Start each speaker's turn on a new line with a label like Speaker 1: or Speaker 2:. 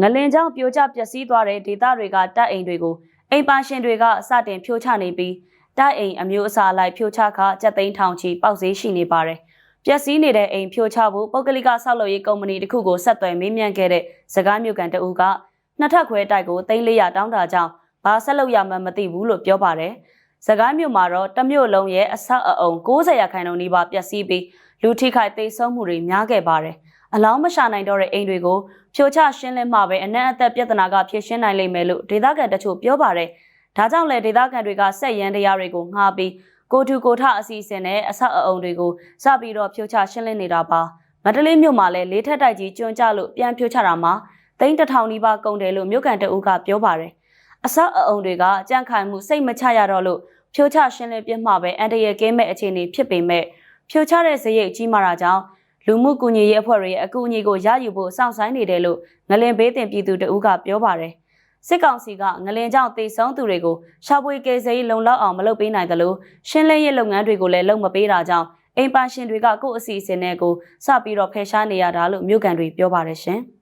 Speaker 1: ငလင်ကြောင့်ပြိုကျပျက်စီးသွားတဲ့ဒေသတွေကတပ်အိမ်တွေကိုအိမ်ပါရှင်တွေကစတင်ဖြိုချနေပြီးတပ်အိမ်အမျိုးအစားအလိုက်ဖြိုချခကြက်သိန်းထောင်ချီပေါက်ဈေးရှိနေပါတယ်။ပျက်စီးနေတဲ့အိမ်ဖြိုချဖို့ပုဂ္ဂလိကဆောက်လုပ်ရေးကုမ္ပဏီတစ်ခုကိုဆက်သွယ်မေးမြန်းခဲ့တဲ့စကားမျိုးကန်တအူးကနှစ်ထပ်ခွဲတိုက်ကို3400တောင်းတာကြောင့်ဘာဆက်လုပ်ရမှန်းမသိဘူးလို့ပြောပါတယ်။စကားမျိုးမှာတော့တစ်မျိုးလုံးရဲ့အဆောက်အအုံ90ရာခိုင်နှုန်းနီးပါးပျက်စီးပြီးလူထိခိုက်သိမ်းဆုံးမှုတွေများခဲ့ပါတယ်။ အလောင်းမရှာနိုင်တော့တဲ့အိမ်တွေကိုဖြိုချရှင်းလင်းမှပဲအနက်အသက်ပြဿနာကဖြေရှင်းနိုင်လိမ့်မယ်လို့ဒေသခံတချို့ပြောပါတယ်။ဒါကြောင့်လေဒေသခံတွေကဆက်ရန်တရားတွေကိုငှားပြီးကိုထူကိုထအစီအစဉ်နဲ့အဆောက်အအုံတွေကိုစပြီးတော့ဖြိုချရှင်းလင်းနေတာပါ။မန္တလေးမြို့မှာလည်းလေးထက်တိုက်ကြီးကျွန်းကြလို့ပြန်ဖြိုချတာမှာသိန်းတစ်ထောင်နီးပါးကုန်တယ်လို့မြို့ကန်တအုပ်ကပြောပါတယ်။အဆောက်အအုံတွေကကြန့်ခိုင်မှုစိတ်မချရတော့လို့ဖြိုချရှင်းလင်းပြမှပဲအန်တရယ်ကင်းမဲ့အခြေအနေဖြစ်ပေမဲ့ဖြိုချတဲ့ဇရိတ်ကြီးမာတာကြောင့် လူမှုကူညီရေးအဖွဲ့တွေရဲ့အကူအညီကိုရယူဖို့စောင့်ဆိုင်းနေတယ်လို့ငလင်ဘေးတင်ပြည်သူတအုပ်ကပြောပါတယ်။စစ်ကောင်စီကငလင်ကြောင့်တေဆုံးသူတွေကိုရှာဖွေကယ်ဆယ်ရေးလုံလောက်အောင်မလုပ်ပေးနိုင်သလိုရှင်းလင်းရေးလုပ်ငန်းတွေကိုလည်းလုပ်မပေးတာကြောင့်အိမ်ပါရှင်တွေကကိုယ့်အစီအစဉ်နဲ့ကိုစပြီးတော့ဖယ်ရှားနေရတာလို့မြို့ကန်တွေပြောပါတယ်ရှင်။